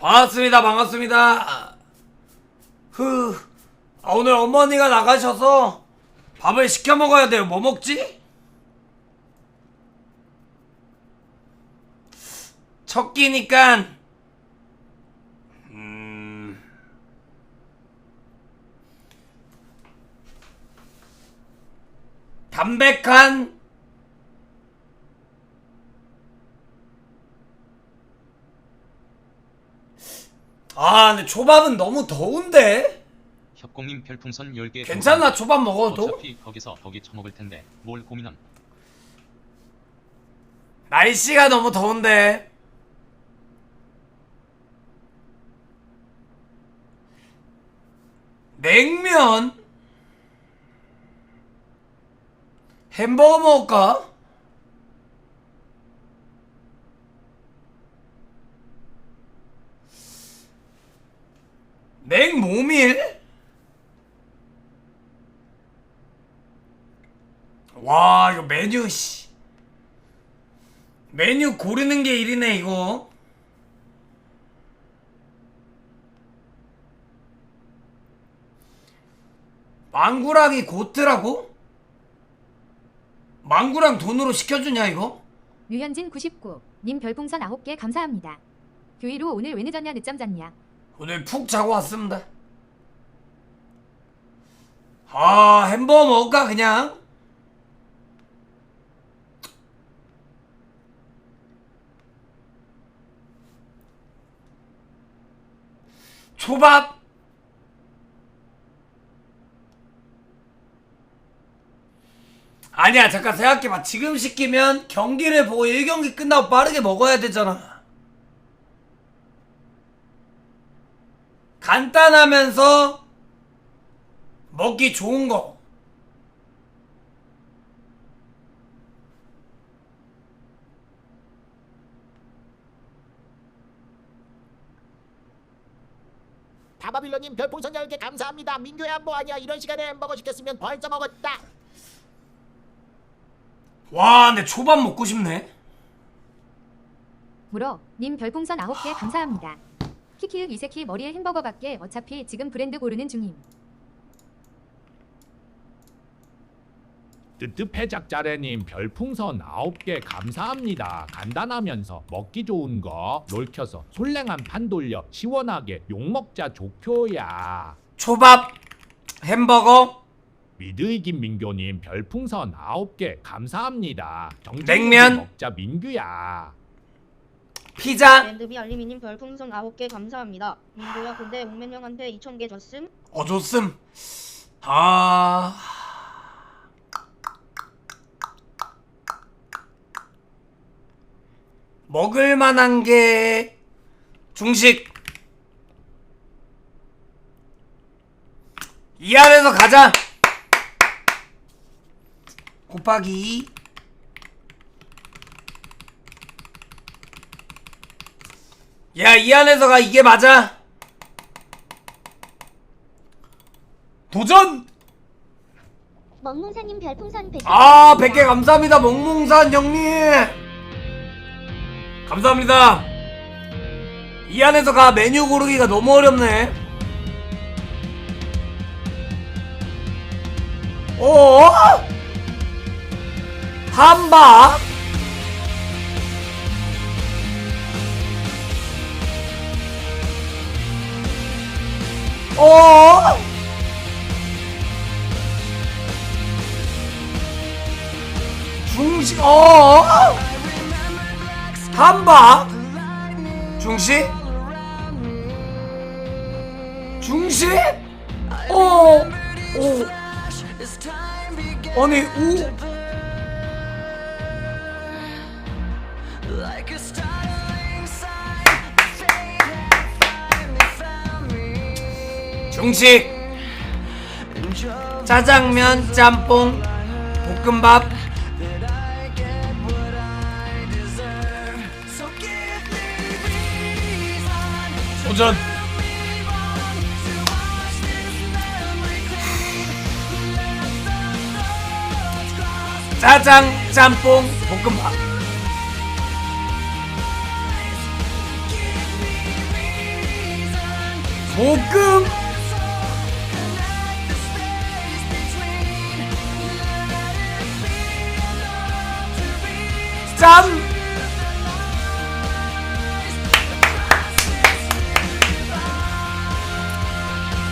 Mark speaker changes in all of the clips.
Speaker 1: 반갑습니다. 반갑습니다. 흐. 아, 오늘 어머니가 나가셔서 밥을 시켜 먹어야 돼요. 뭐 먹지? 첫 끼니까 음. 담백한 아 근데 초밥은 너무 더운데?
Speaker 2: 협공님 별풍선 10개
Speaker 1: 괜찮아 초밥 먹어도?
Speaker 2: 어차피 거기서 거기 처먹을 텐데 뭘 고민함?
Speaker 1: 날씨가 너무 더운데. 냉면? 햄버거 먹을까? 냉모밀? 와 이거 메뉴 씨 메뉴 고르는 게 일이네 이거 망구랑이 고트라고? 망구랑 돈으로 시켜주냐 이거?
Speaker 3: 류현진 99. 님 별풍선 9개 감사합니다. 교의로 오늘 왜 늦었냐 늦잠 잤냐.
Speaker 1: 오늘 푹 자고 왔습니다. 아 햄버거 먹을까 그냥? 초밥? 아니야 잠깐 생각해봐. 지금 시키면 경기를 보고 1경기 끝나고 빠르게 먹어야 되잖아 간단하면서 먹기 좋은 거
Speaker 4: 다바빌로님 별풍선 10개 감사합니다. 민규야 뭐하냐 이런 시간에 햄버거 시켰으면 벌써 먹었다.
Speaker 1: 와 근데 초밥 먹고 싶네
Speaker 3: 물어. 님 별풍선 9개 감사합니다. 키키윽 이세키 머리에 햄버거 밖에 어차피 지금 브랜드 고르는 중임.
Speaker 5: 뜨뜻해작자래님 별풍선 9개 감사합니다. 간단하면서 먹기 좋은 거 롤켜서 솔랭한 판 돌려 시원하게 욕먹자 좋교야.
Speaker 1: 초밥 햄버거
Speaker 5: 미드 이긴 민교님 별풍선 9개 감사합니다. 정직하게
Speaker 1: 냉면.
Speaker 5: 먹자 민규야.
Speaker 1: 피자.
Speaker 6: 랜드비 알리미님 별풍선 9개 감사합니다. 민고야 근데 옥맨 형한테 2,000개 줬음?
Speaker 1: 어 좋음. 아. 먹을 만한 게 중식. 이 안에서 가자. 곱하기 야, 이 안에서가 이게 맞아. 도전!
Speaker 7: 먹문사님 별풍선 100개
Speaker 1: 아, 100개 감사합니다. 멍뭉산 형님. 감사합니다. 이 안에서 가 메뉴 고르기가 너무 어렵네. 어? 한박? 어? 중식 어? 한박 중식 중식 어오. 아니 우 중식. 짜장면 짬뽕 볶음밥. 도전. 짜장 짬뽕 볶음밥. 볶음 짬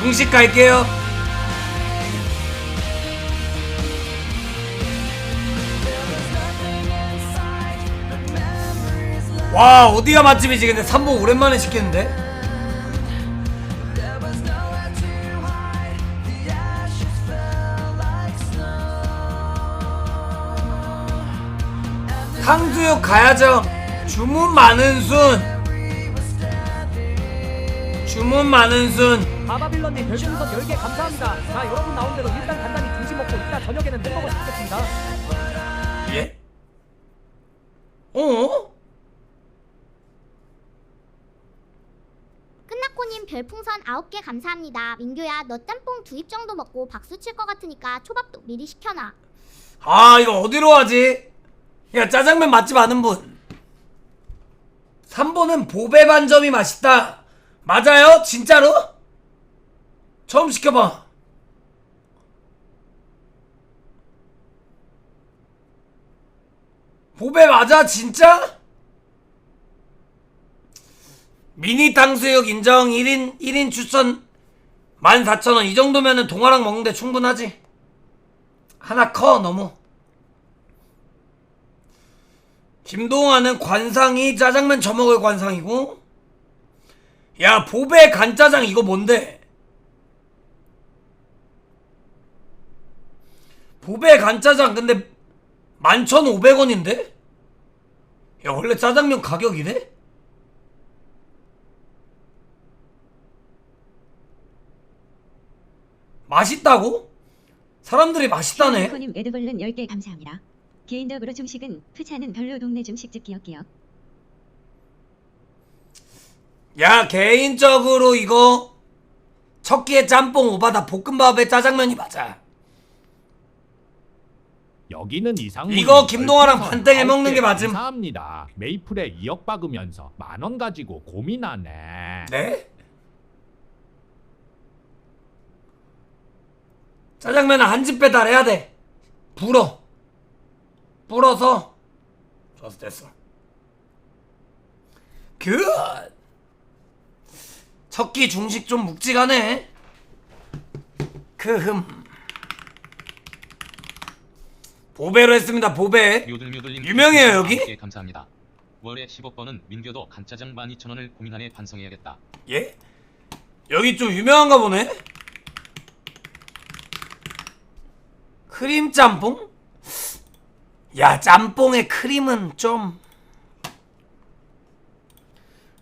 Speaker 1: 중식 갈게요. 와 어디가 맛집이지? 근데 삼복 오랜만에 시켰는데 탕수육 가야죠 주문 많은 순 주문 많은 순
Speaker 7: 바바빌런님 별풍선 10개 감사합니다. 자 여러분 나온 대로 일단 간단히 중식 먹고 이따 저녁에는 햄버거 시켰습니다.
Speaker 1: 예? 어?
Speaker 8: 끝나코님 별풍선 9개 감사합니다. 민규야 너 짬뽕 두 입 정도 먹고 박수 칠 것 같으니까 초밥도 미리 시켜놔.
Speaker 1: 아 이거 어디로 하지? 야 짜장면 맛집 아는 분. 3번은 보배 반점이 맛있다. 맞아요? 진짜로? 처음 시켜봐. 보배 맞아? 진짜? 미니 탕수육 인정. 1인 1인 추천. 14,000원. 이 정도면은 동아랑 먹는데 충분하지. 하나 커 너무 김동환은 관상이 짜장면 저먹을 관상이고 야 보배 간짜장 이거 뭔데 보배 간짜장 근데 11,500원인데? 야 원래 짜장면 가격이래? 맛있다고? 사람들이 맛있다네
Speaker 9: 님 에드벌룬 10개 감사합니다. 개인적으로 중식은 푸차는 별로 동네 중식집 기억 기억.
Speaker 1: 야 개인적으로 이거 첫 끼에 짬뽕 오바다 볶음밥에 짜장면이 맞아
Speaker 5: 여기는 이상문.
Speaker 1: 이거 김동아랑
Speaker 5: 별풍선
Speaker 1: 반땡 해먹는
Speaker 5: 아홉
Speaker 1: 개게 맞음.
Speaker 5: 감사합니다. 메이플에 2억 박으면서 만 원 가지고 고민하네.
Speaker 1: 네? 짜장면은 한 집 배달해야 돼 불어 불어서 좋았어 됐어 굿 첫끼 중식 좀 묵직하네 크흠 보배로 했습니다 보배
Speaker 2: 묘들묘들님
Speaker 1: 유명해요, 여기?
Speaker 2: 개 감사합니다. 월에 15번은 민규도 간짜장 12,000원을 고민하네 반성해야겠다.
Speaker 1: 예? 여기 좀 유명한가 보네? 크림 짬뽕? 야 짬뽕에 크림은 좀...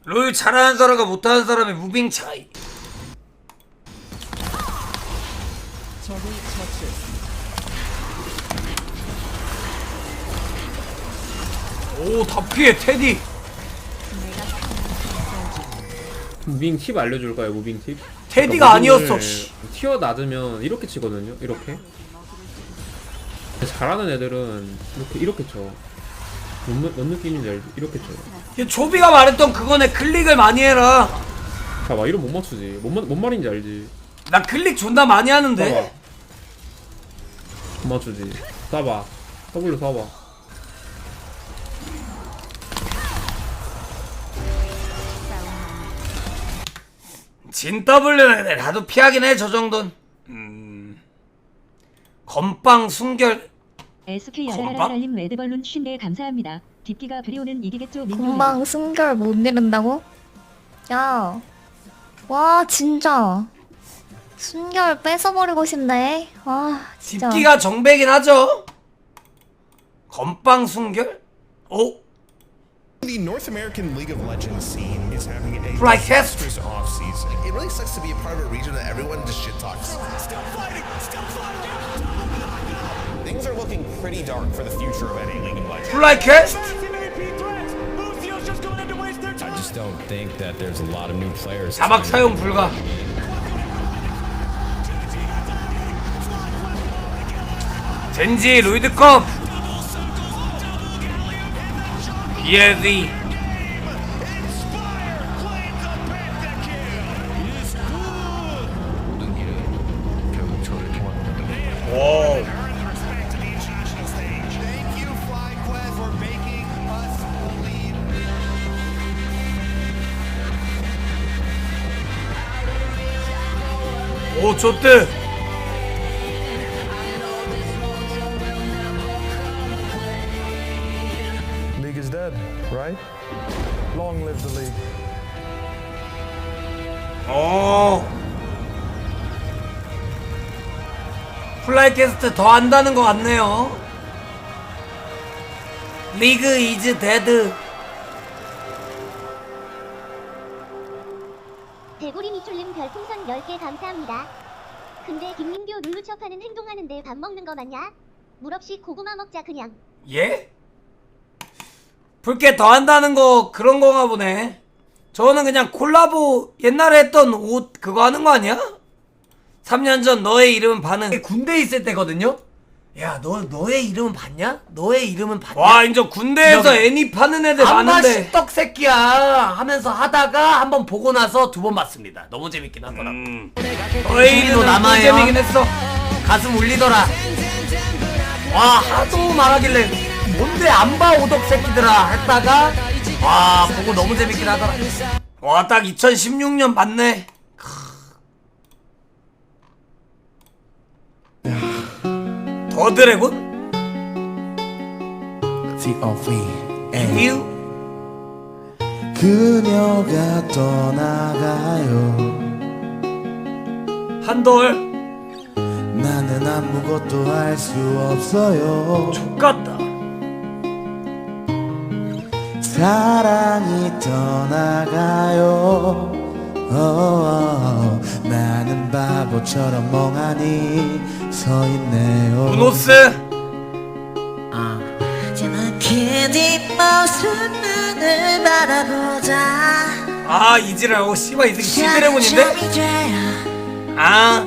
Speaker 1: 롤 잘하는 사람과 못하는 사람의 무빙 차이 오, 다 피해, 테디.
Speaker 10: 무빙 팁 알려줄까요? 무빙 팁?
Speaker 1: 테디가
Speaker 10: 그러니까
Speaker 1: 아니었어, 씨.
Speaker 10: 튀어 놔두면 이렇게 치거든요. 이렇게. 잘하는 애들은 이렇게 이렇게 쳐. 뭔, 느- 뭔 느낌인지 알지? 이렇게 쳐.
Speaker 1: 얘 조비가 말했던 그거네 클릭을 많이 해라
Speaker 10: 봐봐, 이런 못 맞추지. 뭔, 말- 뭔 말인지 알지?
Speaker 1: 나 클릭 존나 많이
Speaker 10: 봐봐.
Speaker 1: 하는데
Speaker 10: 못 맞추지. 쏴봐. W 쏴봐.
Speaker 1: 진 W는 나도 피하긴 해 저 정도는 음... 건빵 순결
Speaker 9: SK
Speaker 1: 건방?
Speaker 9: 야라라라님 에드벌룬 50개 감사합니다. 딥기가 그리오는 이기겠죠 민규.
Speaker 11: 금방 순결 못 내린다고? 야, 와 진짜 순결 뺏어버리고 싶네. 와 진짜.
Speaker 1: 딥기가 정배긴 하죠 건빵 순결? 오?
Speaker 12: The North American League of Legends scene is having a
Speaker 1: Fly test.
Speaker 12: disastrous off-season. It really sucks to be a part of a region that everyone just shit talks. Still fighting, still fighting. Things are looking pretty dark for the future of any League of Legends.
Speaker 1: 플라이 캐스트?
Speaker 12: I just don't think that there's a lot of new players.
Speaker 1: 자막 사용 불가 젠지 로이드컵 BLD 오 좋대
Speaker 12: League is dead, right? Long live the league.
Speaker 1: 어 플라이 캐스트 더 한다는 것 같네요 리그 이즈 데드
Speaker 8: 대구리 미출님 별풍선 10개 감사합니다. 근데 김민규 룰루첩하는 행동하는데 밥 먹는 거 맞냐? 물 없이 고구마 먹자 그냥.
Speaker 1: 예? 붉게 더 한다는 거 그런 건가 보네. 저는 그냥 콜라보 옛날에 했던 옷 그거 하는 거 아니야? 3년 전 너의 이름은 반응 군대 있을 때거든요. 야, 너 너의 이름은 봤냐? 너의 이름은 봤냐? 와, 인정 군대에서 애니 파는 애들 많은데.
Speaker 7: 식떡 새끼야 하면서 하다가 한번 보고 나서 두 번 봤습니다. 너무 재밌긴 하더라 고.
Speaker 1: 음. 너의 이름은
Speaker 7: 남아요.
Speaker 1: 재미긴 했어.
Speaker 7: 가슴 울리더라. 와 하도 말하길래 뭔데 안 봐 오덕 새끼들아 했다가 와 보고 너무 재밌긴 하더라.
Speaker 1: 와, 딱 2016년 맞네. 더 드래곤? 뮤?
Speaker 12: 그녀가 떠나가요.
Speaker 1: 한돌?
Speaker 12: 나는 아무것도 할 수 없어요.
Speaker 1: 족같다.
Speaker 12: 사랑이 떠나가요. 어, 나는 바보처럼 멍하니 서 있네요.
Speaker 1: 우노스?
Speaker 12: 뒷모습만을 바라보자.
Speaker 1: 아, 이지라고 씨발 이 새끼 지드래곤인데? 아,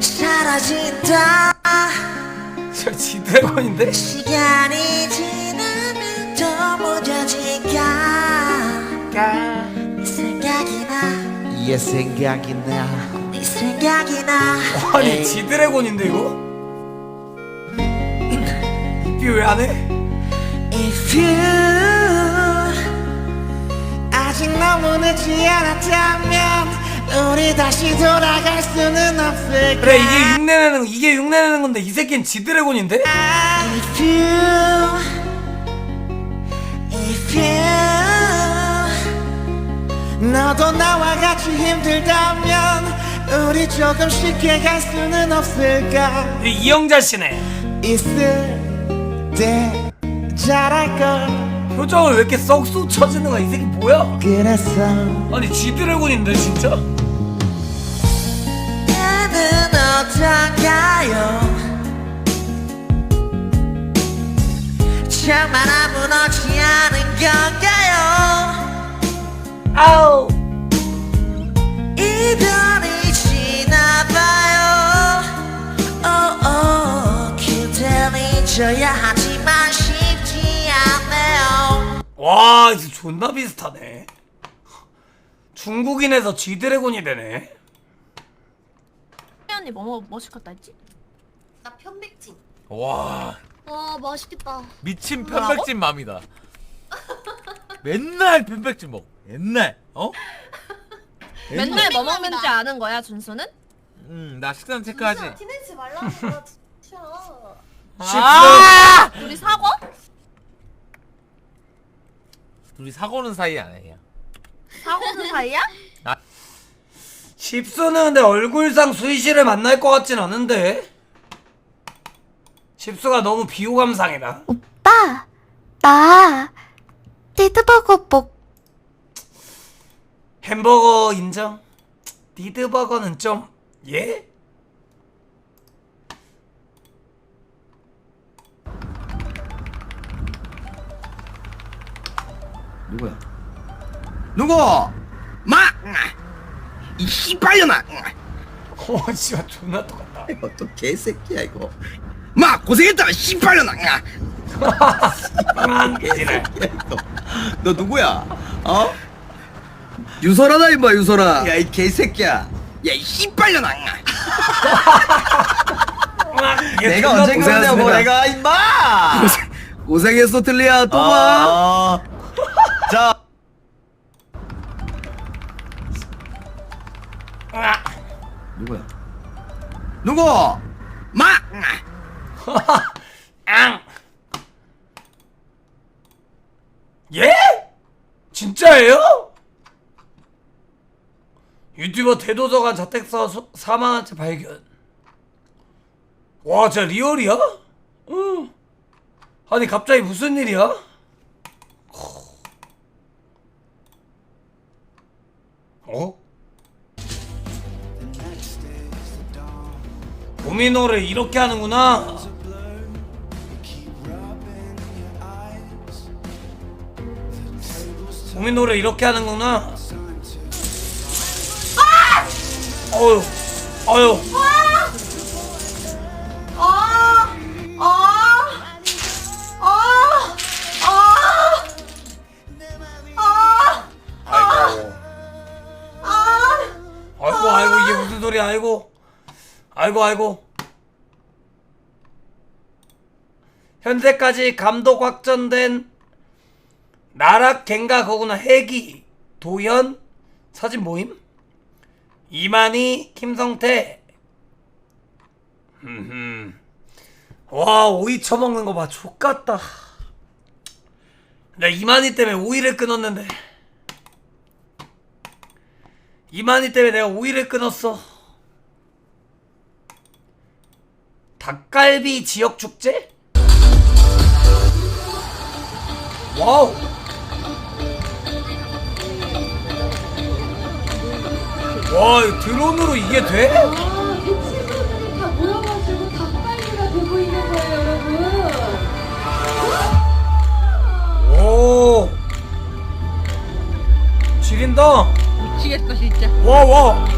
Speaker 12: 사라진다.
Speaker 1: 저 지드래곤인데?
Speaker 12: 시간이 지나면 더 무뎌질까. 네 생각이 나. 얘 생각이 나. 네 생각이 나.
Speaker 1: 아니 지드래곤인데 이거? 이게 왜안 해?
Speaker 12: If you 아직 너무 늦지 않았다면 우리 다시 돌아갈 수는 없을까
Speaker 1: 그래 이게 흉내내는 이게 흉내내는 건데 이 새끼는 지드래곤인데?
Speaker 12: If you If you 너도 나와 힘들다면 우리 조금 쉽게 갈 수는 없을까?
Speaker 1: 이 이영자 씨네.
Speaker 12: 있을 때 잘할 걸?
Speaker 1: 표정을 왜 이렇게 썩쑥 쳐지는 거야? 이 새끼 뭐야?
Speaker 12: 그랬어
Speaker 1: 아니 지드래곤인데 진짜?
Speaker 12: 나는 어떨까요? 정말 아무렇지 않은 건가요?
Speaker 1: 아우.
Speaker 12: 이별 잊어야 하지만 쉽지 않네요
Speaker 1: 와 이거 존나 비슷하네 중국인에서 지드래곤이 되네
Speaker 3: 언니 뭐, 뭐 시켰다 했지?
Speaker 8: 나 편백찜.
Speaker 5: 와
Speaker 8: 와 맛있겠다.
Speaker 5: 미친 편백찜 맘이다. 맨날 편백찜 먹. 맨날 어?
Speaker 3: 맨날 뭐 먹는지 아는 거야 준수는?
Speaker 5: 음나 식단 체크하지.
Speaker 8: 티내지 말라는 거야 진짜.
Speaker 5: 아!
Speaker 3: 우리 사과?
Speaker 5: 둘이 사고는 사이 아니야.
Speaker 3: 사고는 사이야?
Speaker 1: 십수는 근데 얼굴상 수희씨를 만날 것 같진 않은데 십수가 너무 비호감상이다
Speaker 11: 오빠, 나 디드버거 먹.
Speaker 1: 햄버거 인정 니드버거는 좀 예?
Speaker 7: 누구야? 누구? 마! 이 씨발년아!
Speaker 1: 어 씨발 존나 똑같다
Speaker 7: 이거 또 개새끼야 이거. 마 고생했다 씨발년아!
Speaker 1: 아, 개지랄.
Speaker 7: 너 누구야? 어? 유설아다 임마 유설아. 야 이 개새끼야. 야 이 씨발년아!
Speaker 1: 이게
Speaker 7: 내가
Speaker 1: 존나
Speaker 7: 언제
Speaker 1: 고생했습니다.
Speaker 7: 내가 임마. 고생했어 틀리야 또 봐. 자. 누구야? 누구? 마!
Speaker 1: 앙. 예? 진짜예요? 유튜버 대도서관 자택서 소- 사망한 채 발견. 와, 진짜 리얼이야? 응. 아니 갑자기 무슨 일이야? 어? 도미노를 이렇게 하는구나. 도미노를 이렇게 하는구나. 아! 어휴, 어휴. 아이 아이고, 아이고. 현재까지 감독 확정된 나락 갱가 거구나 해기 도현 사진 모임? 이만희 김성태. 와 오이 처먹는 거 봐. 족같다. 나 이만희 때문에 오이를 끊었는데. 이만희 때문에 내가 오이를 끊었어 닭갈비 지역 축제? 와우 와 이거 드론으로 이게 돼?
Speaker 11: 다 모여가지고 닭발기가 되고 있는 거예요, 여러분.
Speaker 1: 오 지린다
Speaker 6: 미치겠어 진짜.
Speaker 1: 와 와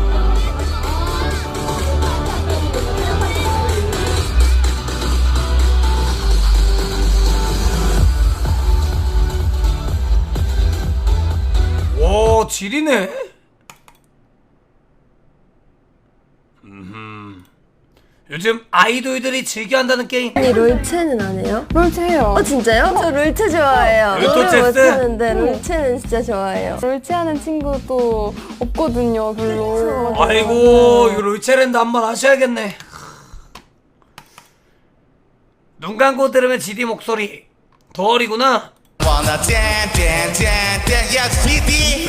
Speaker 1: 지리네. 요즘 아이돌들이 즐겨한다는 게임
Speaker 11: 아니 롤체는 안 해요? 롤체 해요. 어 진짜요? 저 롤체 좋아해요.
Speaker 1: 체스?
Speaker 11: 못하는데 롤체는 진짜 좋아해요. 롤체 하는 친구 또 없거든요, 별로.
Speaker 1: 아이고 이거 롤체랜드 한번 하셔야겠네 눈 감고 들으면 지디 목소리 덜이구나
Speaker 12: Wanna dance, dance, dance, dance, yes, PD.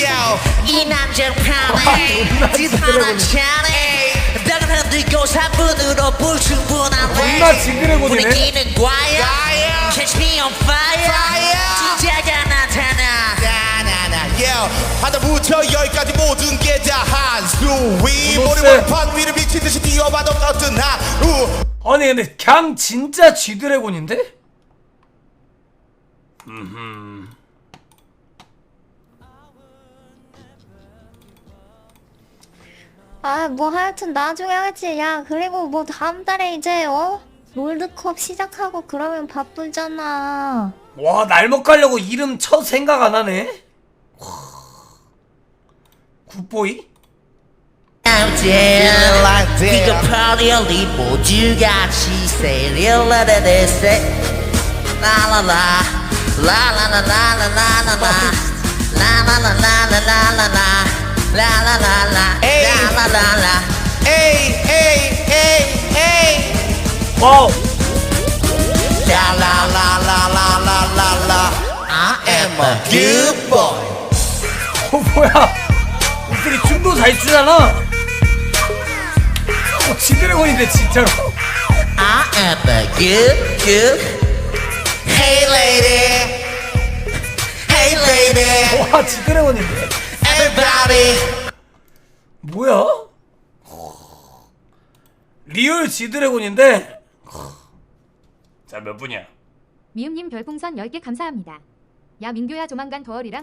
Speaker 12: Yo,
Speaker 4: 이 남자는 편해. 뒷판은 차네. 너는 들고 3분으로 불 충분한
Speaker 1: 존나 징그레고지네
Speaker 4: 분위기는 과연 Catch me on fire 진짜가 나타나
Speaker 12: 나나나, yo. 하나부터 열까지 모든 게 다 한수 위.
Speaker 1: 도도새.
Speaker 12: 머리와 판 위를 미친 듯이 뛰어봐도 어떤 하루.
Speaker 1: 아니 근데 강 진짜 쥐드래곤인데? 음흠.
Speaker 11: 아, 뭐 하여튼 나중에 하지. 야, 그리고 뭐 다음 달에 이제 어? 롤드컵 시작하고 그러면 바쁘잖아.
Speaker 1: 와 날먹 가려고 이름 첫 생각 안 하네 와. 굿보이?
Speaker 4: 파리얼리 모두 같이 라라라
Speaker 1: Whoa.
Speaker 12: La la la la la la la la. I am a good boy.
Speaker 1: 어 뭐야? 우리 춤도 잘 추잖아. 어 지드래곤인데 진짜로.
Speaker 4: I am a good good. Hey lady Hey lady
Speaker 1: 와 쥐드래곤인데
Speaker 4: Everybody
Speaker 1: 뭐야? 리얼 지드래곤인데 자 몇 분이야?
Speaker 3: 미음님 별풍선 10개 감사합니다. 야 민규야 조만간 더월이랑